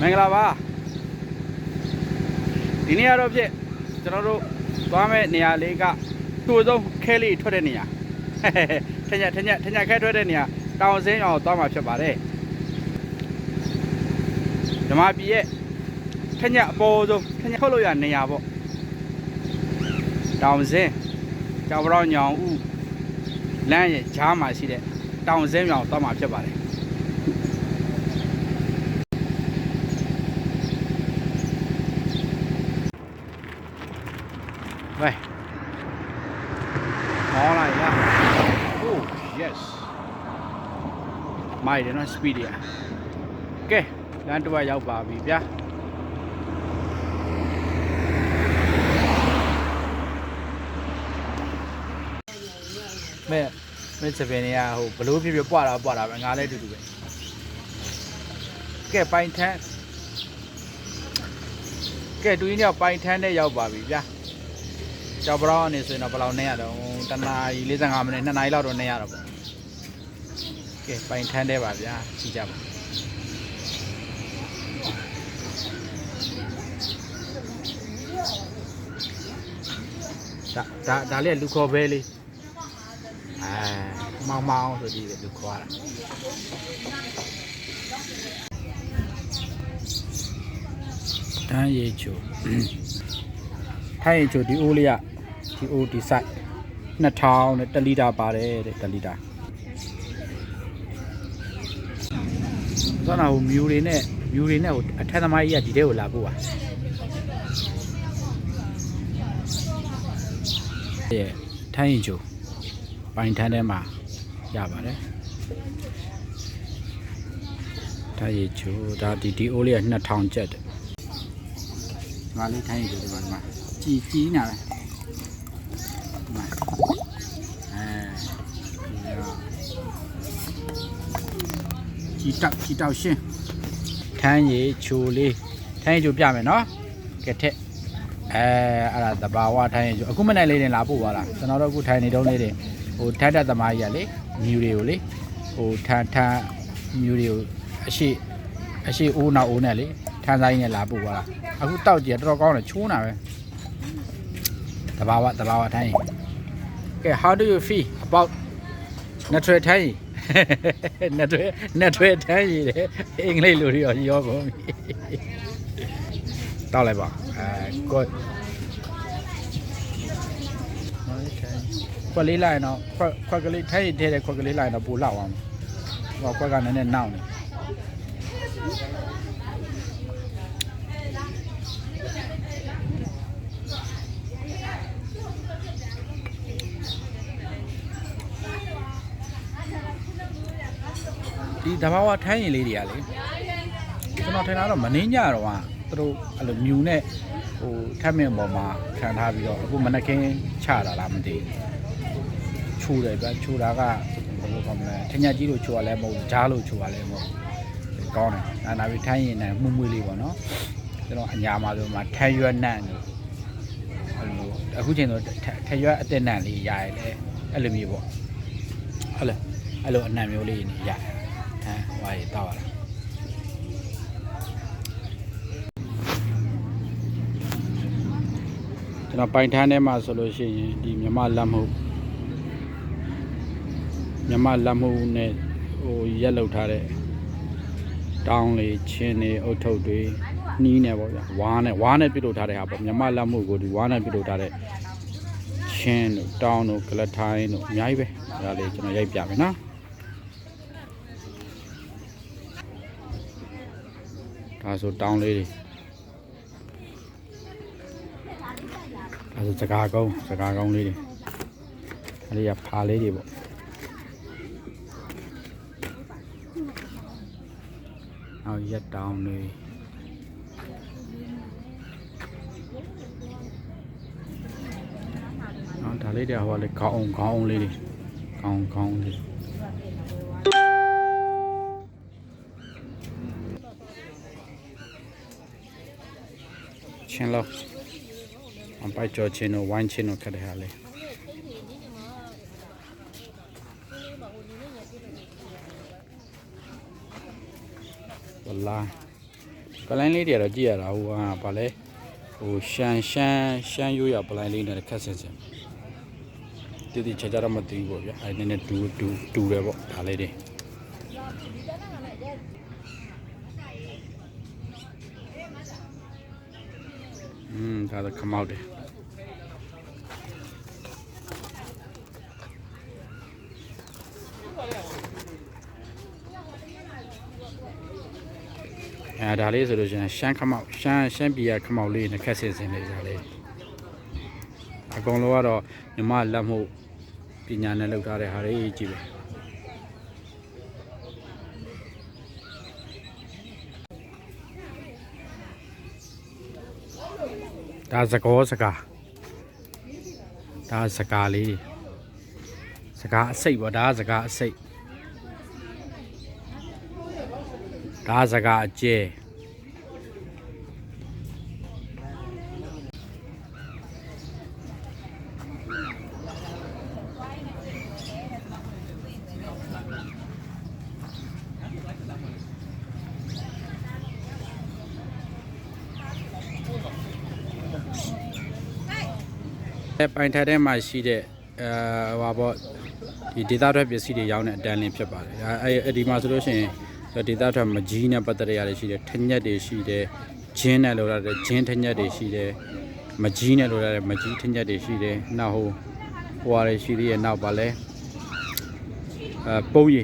မင်္ဂလာပါဒီနေ့ကတော့ဖြစ်ကျွန်တော်တို့သွားမဲ့နေရာလေးကသူ့ဆုံးခဲလေးထွက်တဲ့နေရာထညက်ထညက်ထညက်ခဲထွက်တဲ့နေရာတောင်စင်းအောင်သွားမှာဖြစ်ပါတယ်ဓမ္မပြည်ရဲ့ထညက်အပေါ်ဆုံးထညက်ထုတ်လို့ရနေရာပေါ့တောင်စင်းကြောင်ပြောင်းညောင်ဥလမ်းရဲ့ဂျားမှာရှိတဲ့တောင်စင်းမြောင်သွားမှာဖြစ်ပါတယ် Oh yes မိုက်တယ်နော် speed ရကဲလမ်းတစ်ဝက်ရောက်ပါပြီဗျာမဲမဲစပင်တွေကဟိုဘလို့ဖြစ်ဖြစ်ပွာတာပွာတာပဲငါလည်းအတူတူပဲကဲပိုင်ထန်းကဲတူရင်းတော့ပိုင်ထန်းနဲ့ရောက်ပါပြီဗျာ ကြောက်ပရောအနေဆိုရင်တော့ဘယ်လောက်နေရတော့တနာရီ45မိနစ်2နာရီလောက်တော့နေရတော့ပေါ့ကဲပိုင်ထမ်းတဲ့ပါဗျာကြည့်ကြပါဒါဒါဒါလေးကလူခေါ်ဘဲလေးအဲမောင်မောင်ဆိုဒီလူခေါ်တာတန်းရေချိုထိုင်းရင်ချိုဒီအိုးလေးက ဒီအိုးဒီ site 2000နဲ့1လီတာပါတယ်တဲ့1လီတာသောနာဟိုမြူတွေနဲ့မြူတွေနဲ့ဟိုအထက်သမားကြီးကဒီထဲကိုလာပို့ပါရဲ့ထိုင်းရင်ချိုပိုင်ထန်းထဲမှာရပါတယ်ထိုင်းရင်ချိုဒါဒီဒီအိုးလေးက2000ကျပ်တဲ့ဒီမှာလေးထိုင်းရင်ချိုဒီမှာဒီမှာကြည်ကြည်နေတယ်ဒီမှာအဲ ဒီကကြည်တောက်ကြည်တောက်ရှင်းထမ်းရည်ချိုလေးထမ်းရည်ချိုပြမယ်နော်ကဲထက်အဲအဲ့ဒါတဘာဝထမ်းရည်ချိုအခုမနိုင်လေးတင်လာပို့ပါလားကျွန်တော်တို့အခုထိုင်နေတုံးလေးတင်ဟိုထက်တက်သမားကြီးကလေမြူတွေကိုလေဟိုထန်းထန်းမြူတွေကိုအရှိအရှိအိုးနောက်အိုးနဲ့လေထန်းစားကြီးနဲ့လာပို့ပါလားအခုတောက်ကြည့်တော်တော်ကောင်းတယ်ချိုးနာပဲတဘာဝတဘာဝထိုင်းကဲ how do you feel about နထွေထိုင်း နထွေနထွေထိုင်းတဲ့အင်္ဂလိပ်လိုတွေရောရောကုန်ပြီတောက်လိုက်ပါအဲ good ခွက်လေးလိုက်တော့ခွက်ခွက်ကလေးထိုင်းထဲတဲ့ခွက်ကလေးလိုက်တော့ပူလောက်အောင်ဟောခွက်ကနည်းနည်းနောက်နေ ဒီတဘာဝထိုင်းရင်လေးတွေကလေကျွန်တော်ထင်တာတော့မနှင်းကြတော့ကသူတို့အဲ့လိုမြူနဲ့ဟိုထက်မင်ပေါ်မှာခံထားပြီးတော့အခုမနက်ခင်းချတာလားမသိဘူးချိုးတယ်ဗျချိုးတာကဘယ်လိုကောင်းမလဲထညာကြီးလို့ချိုးရလဲမဟုတ်ဘူးဂျားလို့ချိုးရလဲမဟုတ်ဘူးကောင်းတယ်အဲနာပြီးထိုင်းရင်နဲ့မှုမွေးလေးပေါ့နော်ကျွန်တော်အညာမှာဆိုမှထက်ရွက်နန့်လို့အဲ့လိုအခုချိန်ဆိုထက်ရွက်အတက်နန့်လေးရရတယ်လေအဲ့လိုမျိုးပေါ့ဟုတ်လားအဲ့လိုအနံ့မျိုးလေးနေရတယ် ဟမ်ဟွာရတော့ရတာကျွန်တော်ပိုင်ထမ်းထဲမှာဆိုလို့ရှိရင်ဒီမြမလက်မှုမြမလက်မှုနဲ့ဟိုရက်လောက်ထားတဲ့တောင်းလေးချင်းတွေအုတ်ထုပ်တွေနှီးနေပေါ့ဗျာဝါးနဲ့ဝါးနဲ့ပြုတ်လုပ်ထားတဲ့ဟာပေါ့မြမလက်မှုကိုဒီဝါးနဲ့ပြုတ်လုပ်ထားတဲ့ချင်းတို့တောင်းတို့ကလထိုင်းတို့အများကြီးပဲဒါလေးကျွန်တော်ရိုက်ပြမယ်နော် ဒါဆိုတောင်းလေးတွေဒါဆိုစကားကုန်းစကားကုန်းလေးတွေအဲ့ဒီကဖာလေးတွေပေါ့နောက်ရက်တောင်းလေးနော်ဒါလေးတွေဟိုကလေခေါင်းအောင်ခေါင်းအောင်လေးတွေခေါင်းခေါင်းလေး ချင်းလို့အပိုက်ကြောချင်းတို့ဝိုင်းချင်းတို့ခက်တဲ့ဟာလေးဝလာပလိုင်းလေးတွေကတော့ကြည့်ရတာဟိုဟာဗာလဲဟိုရှန်ရှန်ရှန်ရိုးရပလိုင်းလေးနဲ့ခက်ဆင်ဆင်တည်တည်ချာချာတော့မသိဘူးပေါ့ဗျာအဲ့နည်းနည်းတူတူတူတယ်ပေါ့ဒါလေးတွေ อืมဒါတော့ခမောက်တယ်အဲဒါလေးဆိုလို့ရှိရင်ရှမ်းခမောက်ရှမ်းရှမ်းပြည်ကခမောက်လေးနဲ့ခက်ဆင်ဆင်လေးဒါလေးအကုန်လုံးကတော့မြမလက်မှုပညာနဲ့လုပ်ထားတဲ့ဟာတွေကြည့်ပဲ ဒါစကောစကားဒါစကားလေးစကားအစိတ်ပေါ့ဒါစကားအစိတ်ဒါစကားအကျဲ အဲပိုင်ထက်ထဲမှာရှိတဲ့အဲဟိုပါပေါ့ဒီဒေတာထွက်ပစ္စည်းတွေရောင်းတဲ့အတန်းလင်းဖြစ်ပါတယ်အဲအဲ့ဒီမှာဆိုလို့ရှိရင်ဒေတာထွက်မကြီးနဲ့ပတ်သက်ရရရှိတယ်ထညက်တွေရှိတယ်ဂျင်းနဲ့လိုရတဲ့ဂျင်းထညက်တွေရှိတယ်မကြီးနဲ့လိုရတဲ့မကြီးထညက်တွေရှိတယ်နောက်ဟိုဟိုဟာတွေရှိသေးရဲ့နောက်ပါလဲအဲပုံးရီ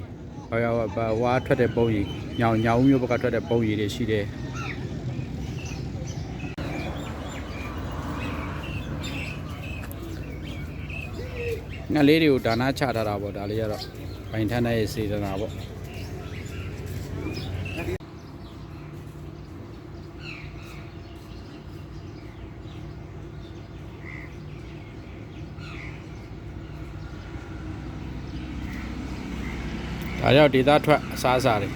ဟိုဟာဝါထွက်တဲ့ပုံးရီညောင်ညောင်မျိုးဘက်ကထွက်တဲ့ပုံးရီတွေရှိတယ် ငှက်လေးတွေကိုဒါနာချထားတာပေါ့ဒါလေးကတော့ဘိုင်ထန်းတဲ့စေတနာပေါ့ဒါကြောင့်ဒေတာထွက်အစားအစာတွေ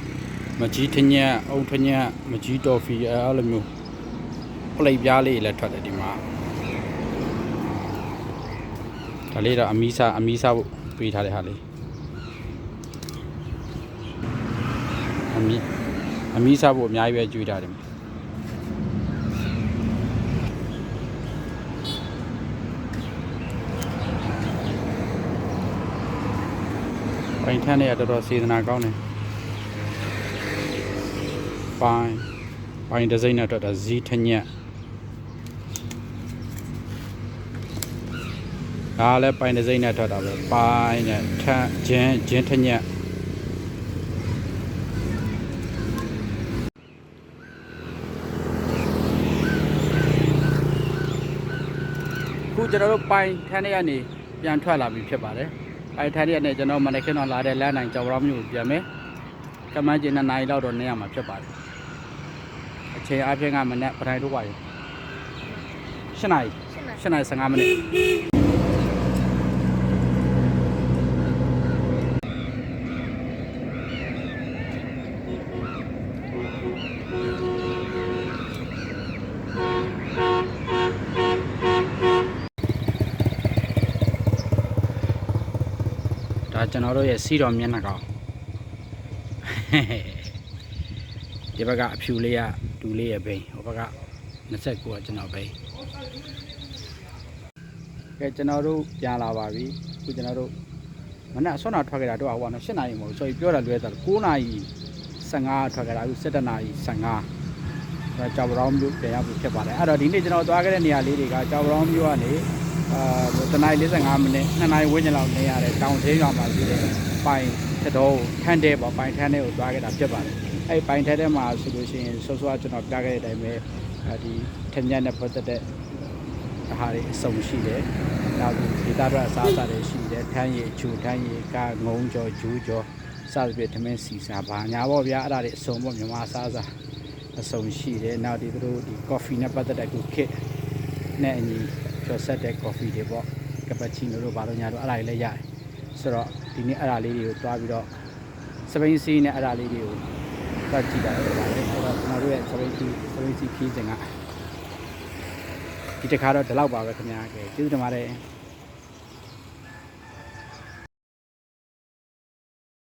မကြီးထညက်အုံထညက်မကြီးတော်ဖီအဲ့လိုမျိုးပလိတ်ပြားလေးလည်းထွက်တယ်ဒီမှာ ဒါလေးတော့အမီးစားအမီးစားဖို့ပေးထားတဲ့ဟာလေးအမီးအမီးစားဖို့အများကြီးပဲကျွေးထားတယ်ပိုင်ထန်းတွေကတော်တော်စေတနာကောင်းတယ်ပိုင်ပိုင်ဒီဇိုင်းနဲ့တော့ဒါဇီထညက် ဒါလည်းပိုင်တစ်စိမ့်နဲ့ထွက်တာပဲပိုင်နဲ့ထန်းဂျင်းဂျင်းထညက်ခုကျွန်တော်တို့ပိုင်ထန်းတွေကနေပြန်ထွက်လာပြီဖြစ်ပါတယ်ပိုင်ထန်းတွေကနေကျွန်တော်မနေ့ကတော့လာတဲ့လမ်းနိုင်ကြော်ရောမျိုးကိုပြန်မယ်ကမန်းကျင်2နာရီလောက်တော့နေရမှာဖြစ်ပါတယ်အချိန်အပြင်ကမနေ့ပထိုင်တို့ပါရ7နာရီ7နာရီ15မိနစ် ကျွန်တော်တို့ရဲ့စီတော်မျက်နှာကောင်ဒီဘက်ကအဖြူလေးကဒူလေးရဲ့ဘိန်းဟိုဘက်က29ကကျွန်တော်ဘိန်းကဲကျွန်တော်တို့ပြန်လာပါပြီအခုကျွန်တော်တို့မနက်ဆောနာထွက်ခဲ့တာတော့ဟိုကနော်7နာရီမဟုတ်ဘူးဆိုပြီးပြောတာလွဲတာ9နာရီ15ထွက်ခဲ့တာအခု17နာရီ15ဒါကြောက်ရောင်းမျိုးပြန်ရောက်ပြီဖြစ်ပါတယ်အဲ့တော့ဒီနေ့ကျွန်တော်သွားခဲ့တဲ့နေရာလေးတွေကကြောက်ရောင်းမျိုးကနေ အာတနားရီ45မိနစ်2နာရီဝန်းကျင်လောက်နေရတဲ့တောင်သေးရွာမှာရှိတဲ့ပိုင်သတော်ထန်းတဲ့ပေါ့ပိုင်ထန်းတဲ့ကိုသွားခဲ့တာဖြစ်ပါတယ်အဲ့ပိုင်ထန်းတဲ့မှာဆိုလို့ရှိရင်စောစောကျွန်တော်ပြခဲ့တဲ့အတိုင်းပဲအဲဒီထညက်နဲ့ပတ်သက်တဲ့ဟာတွေအစုံရှိတယ်နောက်ဒီသားတော့အစားအစာတွေရှိတယ်ထန်းရည်ချူထန်းရည်ကငုံကြောဂျူးကြောစသဖြင့်ထမင်းစီစာဘာညာပေါ့ဗျာအဲ့ဒါတွေအစုံပေါ့မြန်မာအစားအစာအစုံရှိတယ်နောက်ဒီတို့ဒီ coffee နဲ့ပတ်သက်တဲ့ခုခစ်နဲ့အညီ ကျော်ဆက်တဲ့ coffee တွေပေါ့ကပချီနိုတို့ဘာလို့ညာတို့အဲ့ဒါတွေလည်းရတယ်ဆိုတော့ဒီနေ့အဲ့ဒါလေးတွေကိုတွားပြီးတော့စပိန်စီနဲ့အဲ့ဒါလေးတွေကိုတွားကြည့်တာဖြစ်ပါတယ်အဲ့တော့ကျွန်တော်တို့ရဲ့စပိန်စီစပိန်စီခီးစဉ်ကဒီတစ်ခါတော့ဒီလောက်ပါပဲခင်ဗျာကဲကျေးဇူးတင်ပါတယ်